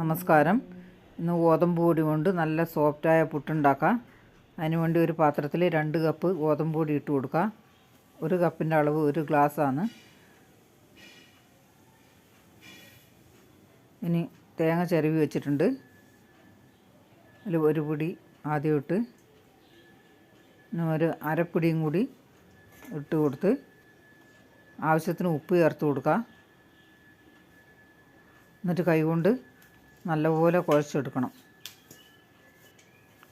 നമസ്കാരം. ഇന്ന് ഗോതമ്പ് പൊടി കൊണ്ട് നല്ല സോഫ്റ്റായ പുട്ടുണ്ടാക്കാം അതിനുവേണ്ടി ഒരു പാത്രത്തിൽ രണ്ട് കപ്പ് ഗോതമ്പ് പൊടി ഇട്ട് കൊടുക്കുക ഒരു കപ്പിന്റെ അളവ് ഒരു ഗ്ലാസ്സാണ് ഇനി തേങ്ങ ചിരവി വെച്ചിട്ടുണ്ട്. അതിൽ ഒരു പൊടി ആദ്യം ഇട്ട് ഒരു അരപ്പിടിയും കൂടി ഇട്ട് കൊടുത്ത് ആവശ്യത്തിന് ഉപ്പ് ചേർത്ത് കൊടുക്കുക എന്നിട്ട് കൈകൊണ്ട് നല്ലപോലെ കുഴച്ചെടുക്കണം.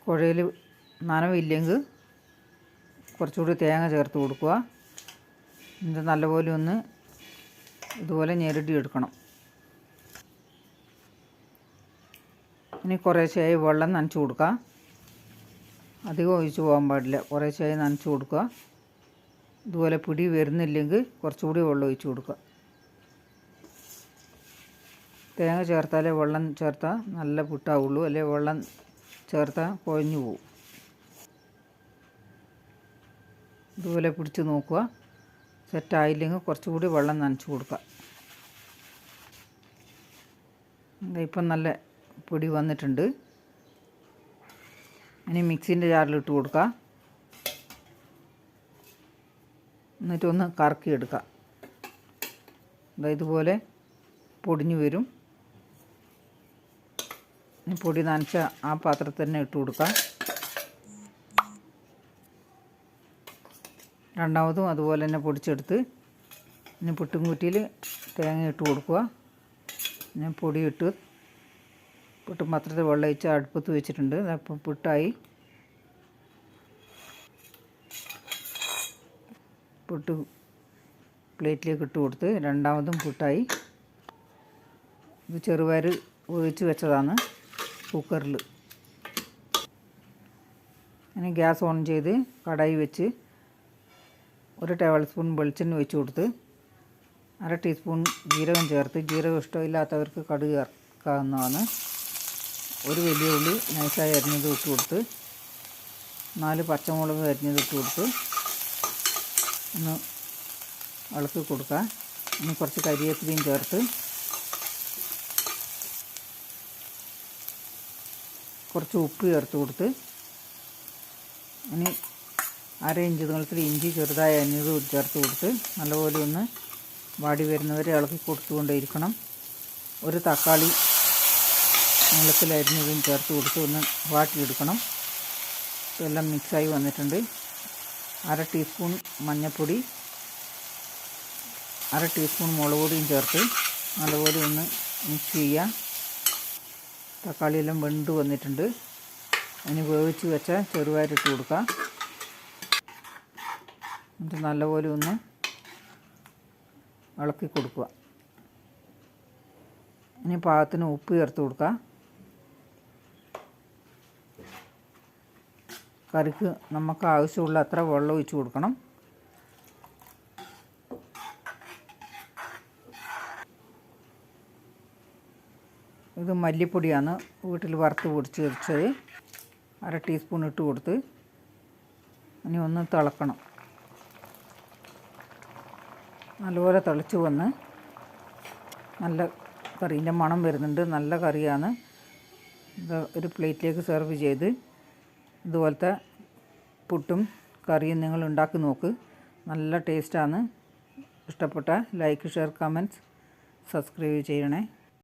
കുഴയിൽ നനവില്ലെങ്കിൽ കുറച്ചുകൂടി തേങ്ങ ചേർത്ത് കൊടുക്കുക. എന്നിട്ട് നല്ലപോലെ ഒന്ന് ഇതുപോലെ ഞെരടി എടുക്കണം ഇനി കുറേശ്ശെയായി വെള്ളം നനച്ചു കൊടുക്കുക. അധികം ഒഴിച്ചു പോകാൻ പാടില്ല. കുറേശ്ശെയായി നനച്ചു കൊടുക്കുക. ഇതുപോലെ പിടി വരുന്നില്ലെങ്കിൽ കുറച്ചുകൂടി വെള്ളം ഒഴിച്ചു കൊടുക്കുക. തേങ്ങ ചേർത്താലേ വെള്ളം ചേർത്താൽ നല്ല പുട്ടാവുള്ളൂ. അല്ലെ വെള്ളം ചേർത്താൽ കുഴഞ്ഞു പോവും. ഇതുപോലെ പിടിച്ച് നോക്കുക. സെറ്റായില്ലെങ്കിൽ കുറച്ചുകൂടി വെള്ളം നനച്ച് കൊടുക്കുക. ഇപ്പം നല്ല പൊടി വന്നിട്ടുണ്ട്. ഇനി മിക്സിന്റെ ജാറിലിട്ട് കൊടുക്കുക. എന്നിട്ടൊന്ന് കറക്കിയെടുക്കുക. ഇതുപോലെ പൊടിഞ്ഞു വരും. ഇനി പൊടി നനച്ച ആ പാത്രത്തിൽ തന്നെ ഇട്ട് കൊടുക്കാം. രണ്ടാമതും അതുപോലെ തന്നെ പൊടിച്ചെടുത്ത് ഇനി പുട്ടും കുറ്റിയിൽ തേങ്ങ ഇട്ട് കൊടുക്കുക. ഞാൻ പൊടിയിട്ട് പുട്ടും പാത്രത്തിൽ വെള്ളം ഒഴിച്ച് അടുപ്പത്ത് വെച്ചിട്ടുണ്ട്. അപ്പം പുട്ടായി. പുട്ട് പ്ലേറ്റിലേക്ക് ഇട്ട് കൊടുത്ത് രണ്ടാമതും പുട്ടായി. ഇത് ചെറുപയർ ഒഴിച്ച് വെച്ചതാണ്. കുക്കറിൽ. ഇനി ഗ്യാസ് ഓൺ ചെയ്ത് കടായി വെച്ച് ഒരു ടേബിൾ സ്പൂൺ വെളിച്ചെണ്ണ ഒഴിച്ച് കൊടുത്ത് അര ടീസ്പൂൺ ജീരകം ചേർത്ത്. ജീരകം ഇഷ്ടമില്ലാത്തവർക്ക് കടുക് ചേർക്കാവുന്നതാണ് ഒരു വലിയ ഉള്ളി നൈസായി അരിഞ്ഞത് ഇട്ട് കൊടുത്ത് നാല് പച്ചമുളക് അരിഞ്ഞത് ഇട്ട് കൊടുത്ത് ഒന്ന് ഇളക്കി കൊടുക്കുക. ഇനി കുറച്ച് കരിയേപ്പിലയും ചേർത്ത് കുറച്ച് ഉപ്പ് ചേർത്ത് കൊടുത്ത് ഇനി അര ഇഞ്ച് നീളത്തിൽ ഇഞ്ചി ചെറുതായി അരിഞ്ഞത് ചേർത്ത് കൊടുത്ത് നല്ലപോലെ ഒന്ന് വാടി വരുന്നവരെ ഇളക്കി കൊടുത്തുകൊണ്ടേയിരിക്കണം. ഒരു തക്കാളി നീളത്തിൽ അരിഞ്ഞതും ചേർത്ത് കൊടുത്ത് ഒന്ന് വാട്ടിയെടുക്കണം. ഇതെല്ലാം മിക്സായി വന്നിട്ടുണ്ട്. അര ടീസ്പൂൺ മഞ്ഞൾപ്പൊടി അര ടീസ്പൂൺ മുളക് പൊടിയും ചേർത്ത് നല്ലപോലെ ഒന്ന് മിക്സ് ചെയ്യുക തക്കാളിയെല്ലാം വെണ്ട് വന്നിട്ടുണ്ട്. അതിന് വേവിച്ച് വെച്ച ചെറുപയറിട്ട് കൊടുക്കാം. എന്നിട്ട് നല്ലപോലെ ഒന്ന് ഇളക്കി കൊടുക്കുക. ഇനി പാകത്തിന് ഉപ്പ് ചേർത്ത് കൊടുക്കുക കറിക്ക് നമുക്ക് ആവശ്യമുള്ള അത്ര വെള്ളം ഒഴിച്ച് കൊടുക്കണം. ഇത് മല്ലിപ്പൊടിയാണ് വീട്ടിൽ വറുത്ത് പൊടിച്ച് വെച്ചത്. അര ടീസ്പൂൺ ഇട്ട് കൊടുത്ത് ഇനി ഒന്ന് തിളക്കണം. നല്ലപോലെ തിളച്ച് വന്ന് നല്ല കറീന്റെ മണം വരുന്നുണ്ട്. നല്ല കറിയാണ്. ഇത് ഒരു പ്ലേറ്റിലേക്ക് സെർവ് ചെയ്ത് ഇതുപോലത്തെ പുട്ടും കറിയും നിങ്ങൾ ഉണ്ടാക്കി നോക്ക്. നല്ല ടേസ്റ്റാണ്. ഇഷ്ടപ്പെട്ട ലൈക്ക് ഷെയർ കമന്റ്സ് സബ്സ്ക്രൈബ് ചെയ്യണേ.